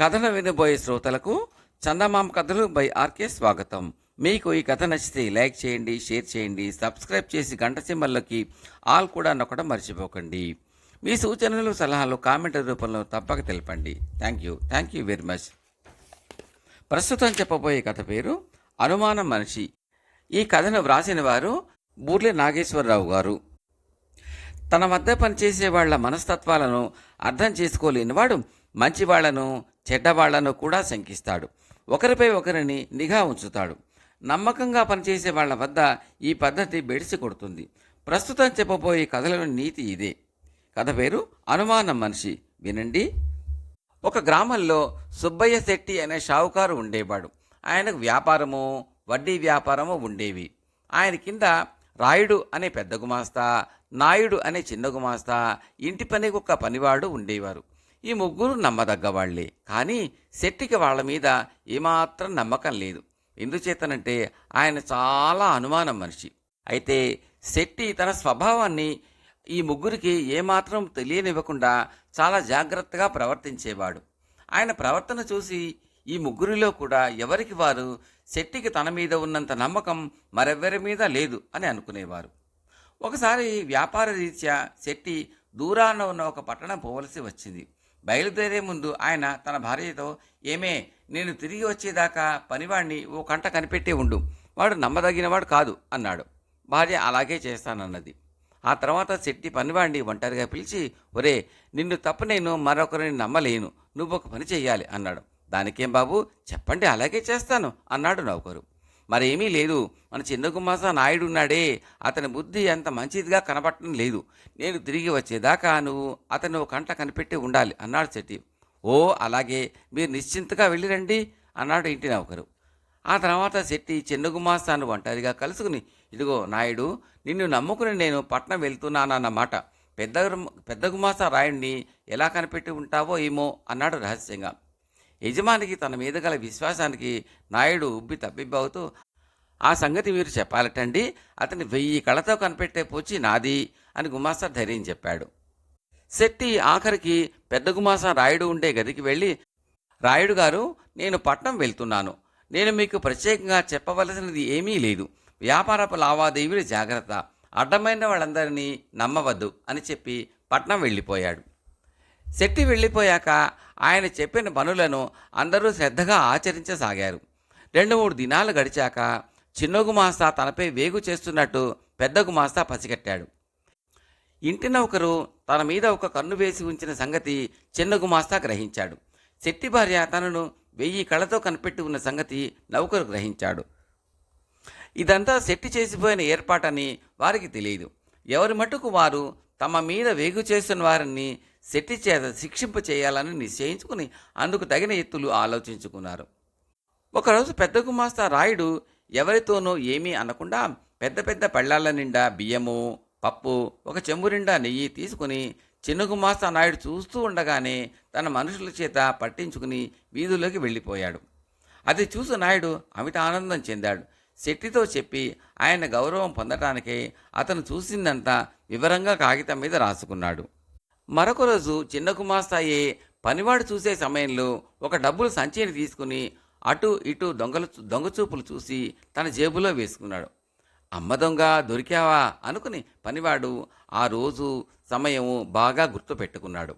కథన వినబోయే శ్రోతలకు చందమామ కథలు బై ఆర్కే స్వాగతం. మీకు ఈ కథ నచ్చితే లైక్ చేయండి షేర్ చేయండి సబ్స్క్రైబ్ చేసి గంట సింబల్లోకి ఆల్ కూడా నొక్కడం మర్చిపోకండి. మీ సూచనలు సలహాలు కామెంట్ రూపంలో తప్పక తెలపండి. Thank you thank you very much ప్రస్తుతం చెప్పబోయే కథ పేరు అనుమానం మనిషి. ఈ కథను వ్రాసిన వారు బూర్లే నాగేశ్వరరావు గారు. తన వద్ద పనిచేసే వాళ్ళ మనస్తత్వాలను అర్థం చేసుకోలేనివాడు మంచివాళ్ళను చెడ్డవాళ్ళను కూడా శంకిస్తాడు. ఒకరిపై ఒకరిని నిఘా ఉంచుతాడు. నమ్మకంగా పనిచేసే వాళ్ళ వద్ద ఈ పద్ధతి బెడిసి కొడుతుంది. ప్రస్తుతం చెప్పబోయే కథలోని నీతి ఇదే. కథ పేరు అనుమానం మనిషి. వినండి. ఒక గ్రామంలో సుబ్బయ్య శెట్టి అనే షావుకారు ఉండేవాడు. ఆయనకు వ్యాపారము వడ్డీ వ్యాపారము ఉండేవి. ఆయన కింద రాయుడు అనే పెద్ద గుమాస్తా నాయుడు అనే చిన్న గుమాస్తా ఇంటి పనికి ఒక పనివాడు ఉండేవారు. ఈ ముగ్గురు నమ్మదగ్గవాళ్ళే కానీ శెట్టికి వాళ్ళ మీద ఏమాత్రం నమ్మకం లేదు. ఎందుచేతనంటే ఆయన చాలా అనుమానం మనిషి. అయితే శెట్టి తన స్వభావాన్ని ఈ ముగ్గురికి ఏమాత్రం తెలియనివ్వకుండా చాలా జాగ్రత్తగా ప్రవర్తించేవాడు. ఆయన ప్రవర్తన చూసి ఈ ముగ్గురిలో కూడా ఎవరికి వారు శెట్టికి తన మీద ఉన్నంత నమ్మకం మరెవ్వరి మీద లేదు అని అనుకునేవారు. ఒకసారి వ్యాపార రీత్యా శెట్టి దూరాన ఉన్న ఒక పట్టణం పోవలసి వచ్చింది. బయలుదేరే ముందు ఆయన తన భార్యతో ఏమే నేను తిరిగి వచ్చేదాకా పనివాణ్ణి ఓ కంట కనిపెట్టే ఉండు. వాడు నమ్మదగినవాడు కాదు అన్నాడు. భార్య అలాగే చేస్తానన్నది. ఆ తర్వాత శెట్టి పనివాడిని ఒంటరిగా పిలిచి ఒరే నిన్ను తప్ప నేను మరొకరిని నమ్మలేను. నువ్వు ఒక పని చెయ్యాలి అన్నాడు. దానికేం బాబు? చెప్పండి అలాగే చేస్తాను అన్నాడు నౌకరు. మరేమీ లేదు. మన చిన్నకుమాస నాయుడు ఉన్నాడే అతని బుద్ధి అంత మంచిదిగా కనబడటం లేదు. నేను తిరిగి వచ్చేదాకా నువ్వు అతను కంట కనిపెట్టి ఉండాలి అన్నాడు శెట్టి. ఓ అలాగే. మీరు నిశ్చింతగా వెళ్ళిరండి అన్నాడు ఇంటి నౌకరు. ఆ తర్వాత శెట్టి చిన్న గుమాస్తాను ఒంటరిగా కలుసుకుని ఇదిగో నాయుడు నిన్ను నమ్ముకుని నేను పట్నం వెళ్తున్నానన్నమాట. పెద్ద పెద్ద గుమాస రాయుడిని ఎలా కనిపెట్టి ఉంటావో ఏమో అన్నాడు రహస్యంగా. యజమానికి తన మీద గల విశ్వాసానికి నాయుడు ఉబ్బి తప్పిబ్బవుతూ ఆ సంగతి మీరు చెప్పాలటండి. అతని వెయ్యి కళతో కనిపెట్టే పూచి నాది అని గుమాస్తా ధైర్యం చెప్పాడు. శెట్టి ఆఖరికి పెద్ద గుమాసా రాయుడు ఉండే గదికి వెళ్ళి రాయుడు గారు నేను పట్నం వెళ్తున్నాను. నేను మీకు ప్రత్యేకంగా చెప్పవలసినది ఏమీ లేదు. వ్యాపారపు లావాదేవీలు జాగ్రత్త. అడ్డమైన వాళ్ళందరినీ నమ్మవద్దు అని చెప్పి పట్నం వెళ్ళిపోయాడు. శెట్టి వెళ్ళిపోయాక ఆయన చెప్పిన పనులను అందరూ శ్రద్ధగా ఆచరించసాగారు. రెండు మూడు దినాలు గడిచాక చిన్న గుమాస్తా తనపై వేగు చేస్తున్నట్టు పెద్ద గుమాస్తా పసిగట్టాడు. ఇంటి నౌకరు తన మీద ఒక కన్ను వేసి ఉంచిన సంగతి చిన్న గుమాస్తా గ్రహించాడు. శెట్టి భార్య తనను వెయ్యి కళ్ళతో కనిపెట్టి ఉన్న సంగతి నౌకరు గ్రహించాడు. ఇదంతా శెట్టి చేసిపోయిన ఏర్పాటని వారికి తెలియదు. ఎవరి మటుకు వారు తమ మీద వేగు చేస్తున్న వారిని శెట్టి చేత శిక్షింప చేయాలని నిశ్చయించుకుని అందుకు తగిన ఎత్తులు ఆలోచించుకున్నారు. ఒకరోజు పెద్ద గుమాస్తా రాయుడు ఎవరితోనూ ఏమీ అనకుండా పెద్ద పెద్ద పళ్ళాల నిండా బియ్యము పప్పు ఒక చెంబు నిండా నెయ్యి తీసుకుని చిన్న గుమాస్తా నాయుడు చూస్తూ ఉండగానే తన మనుషుల చేత పట్టించుకుని వీధుల్లోకి వెళ్ళిపోయాడు. అది చూసి నాయుడు అమిత ఆనందం చెందాడు. శెట్టితో చెప్పి ఆయన గౌరవం పొందటానికే అతను చూసిందంతా వివరంగా కాగితం మీద రాసుకున్నాడు. మరొక రోజు చిన్న గుమాస్తాయే పనివాడు చూసే సమయంలో ఒక డబ్బులు సంచిని తీసుకుని అటు ఇటు దొంగలు దొంగచూపులు చూసి తన జేబులో వేసుకున్నాడు. అమ్మ దొంగ దొరికావా? అనుకుని పనివాడు ఆ రోజు సమయము బాగా గుర్తుపెట్టుకున్నాడు.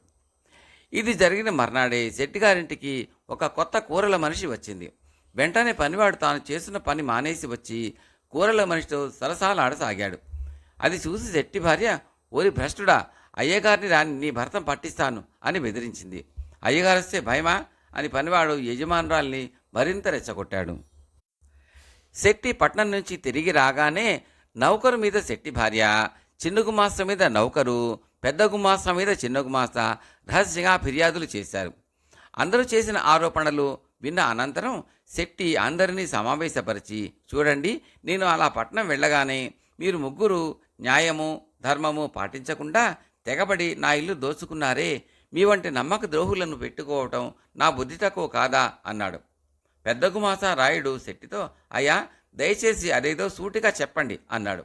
ఇది జరిగిన మర్నాడే శెట్టిగారింటికి ఒక కొత్త కూరల మనిషి వచ్చింది. వెంటనే పనివాడు తాను చేసిన పని మానేసి వచ్చి కూరల మనిషితో సరసాలాడసాగాడు. అది చూసి శెట్టి భార్య ఓరి భ్రష్టుడా అయ్యగారిని రాని నీ భర్తం పట్టిస్తాను అని బెదిరించింది. అయ్యగారొస్తే భయమా? అని పనివాడు యజమానురాల్ని మరింత రెచ్చగొట్టాడు. శెట్టి పట్నం నుంచి తిరిగి రాగానే నౌకరు మీద శెట్టి భార్య చిన్న గుమాస్త మీద నౌకరు పెద్ద గుమాస్త మీద చిన్న గుమాస్త రహస్యంగా ఫిర్యాదులు చేశారు. అందరూ చేసిన ఆరోపణలు విన్న అనంతరం శెట్టి అందరినీ సమావేశపరిచి చూడండి నేను అలా పట్నం వెళ్ళగానే మీరు ముగ్గురు న్యాయము ధర్మము పాటించకుండా తెగబడి నా ఇల్లు దోచుకున్నారే మీ వంటి నమ్మక ద్రోహులను పెట్టుకోవటం నా బుద్ధి తక్కువ కాదా? అన్నాడు. పెద్ద గుమాస రాయుడు శెట్టితో అయ్యా దయచేసి అదేదో సూటిగా చెప్పండి అన్నాడు.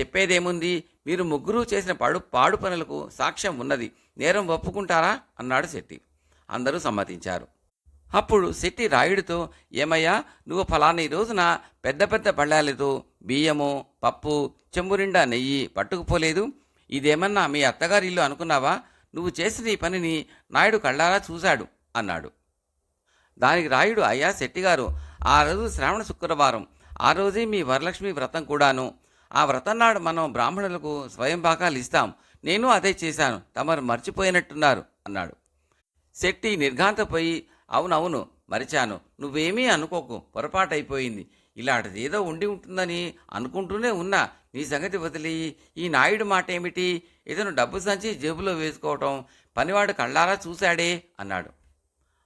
చెప్పేదేముంది? మీరు ముగ్గురు చేసిన పాడు పాడు పనులకు సాక్ష్యం ఉన్నది. నేరం ఒప్పుకుంటారా? అన్నాడు శెట్టి. అందరూ సమ్మతించారు. అప్పుడు శెట్టి రాయుడితో ఏమయ్యా నువ్వు ఫలాని రోజున పెద్ద పెద్ద బళ్ళాలతో బియ్యము పప్పు చెంబు నిండా నెయ్యి పట్టుకుపోలేదు? ఇదేమన్నా మీ అత్తగారి ఇల్లు అనుకున్నావా? నువ్వు చేసిన ఈ పనిని నాయుడు కళ్ళారా చూశాడు అన్నాడు. దానికి రాయుడు అయ్యా శెట్టిగారు ఆ రోజు శ్రావణ శుక్రవారం ఆ రోజే మీ వరలక్ష్మి వ్రతం కూడాను. ఆ వ్రతం నాడు మనం బ్రాహ్మణులకు స్వయంపాకాలు ఇస్తాం. నేను అదే చేశాను. తమరు మర్చిపోయినట్టున్నారు అన్నాడు. శెట్టి నిర్ఘాంతపోయి అవునవును మరిచాను. నువ్వేమీ అనుకోకు. పొరపాటైపోయింది. ఇలాంటిది ఏదో ఉండి ఉంటుందని అనుకుంటూనే ఉన్నా నీ సంగతి వదిలి ఈ నాయుడు మాట ఏమిటి? ఇతను డబ్బు సంచి జేబులో వేసుకోవటం పనివాడు కళ్ళారా చూశాడే అన్నాడు.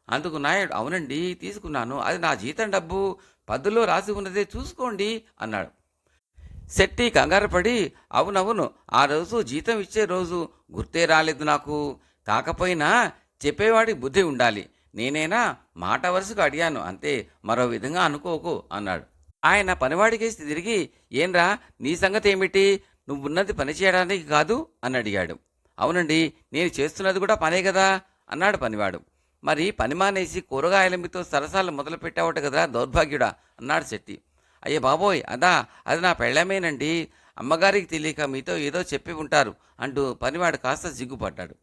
అందుకు నాయుడు అవునండి తీసుకున్నాను. అది నా జీతం డబ్బు పద్దులో రాసి ఉన్నదే చూసుకోండి అన్నాడు. శెట్టి కంగారపడి అవునవును ఆ రోజు జీతం ఇచ్చే రోజు గుర్తే రాలేదు నాకు. కాకపోయినా చెప్పేవాడి బుద్ధి ఉండాలి. నేనైనా మాట వరుసకు అడిగాను అంతే మరో విధంగా అనుకోకు అన్నాడు. ఆయన పనివాడికేసి తిరిగి ఏంరా నీ సంగతి ఏమిటి? నువ్వున్నది పని చేయడానికి కాదు అని అడిగాడు. అవునండి నేను చేస్తున్నది కూడా పనే కదా అన్నాడు పనివాడు. మరి పని మానేసి కూరగాయలమితో సరసాలు మొదలు పెట్టావట కదరా దౌర్భాగ్యుడా అన్నాడు శెట్టి. అయ్యే బాబోయ్ అదా అది నా పెళ్ళమేనండి. అమ్మగారికి తెలియక మీతో ఏదో చెప్పి ఉంటారు అంటూ పనివాడు కాస్త సిగ్గుపడ్డాడు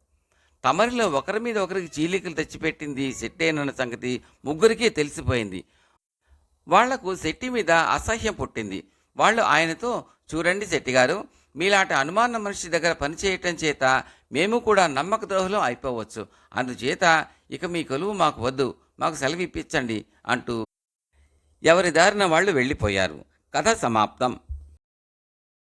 తమరిలో ఒకరి మీద ఒకరికి చీలికలు తెచ్చిపెట్టింది శెట్టేనన్న సంగతి ముగ్గురికి తెలిసిపోయింది. వాళ్ళకు శెట్టి మీద అసహ్యం పుట్టింది. వాళ్ళు ఆయనతో చూడండి శెట్టి గారు మీలాంటి అనుమాన మనిషి దగ్గర పనిచేయటం చేత మేము కూడా నమ్మక ద్రోహులం అయిపోవచ్చు. అందుచేత ఇక మీ కొలువు మాకు వద్దు మాకు సెలవు ఇప్పించండి అంటూ ఎవరి దారిన వాళ్ళు వెళ్ళిపోయారు. కథ సమాప్తం.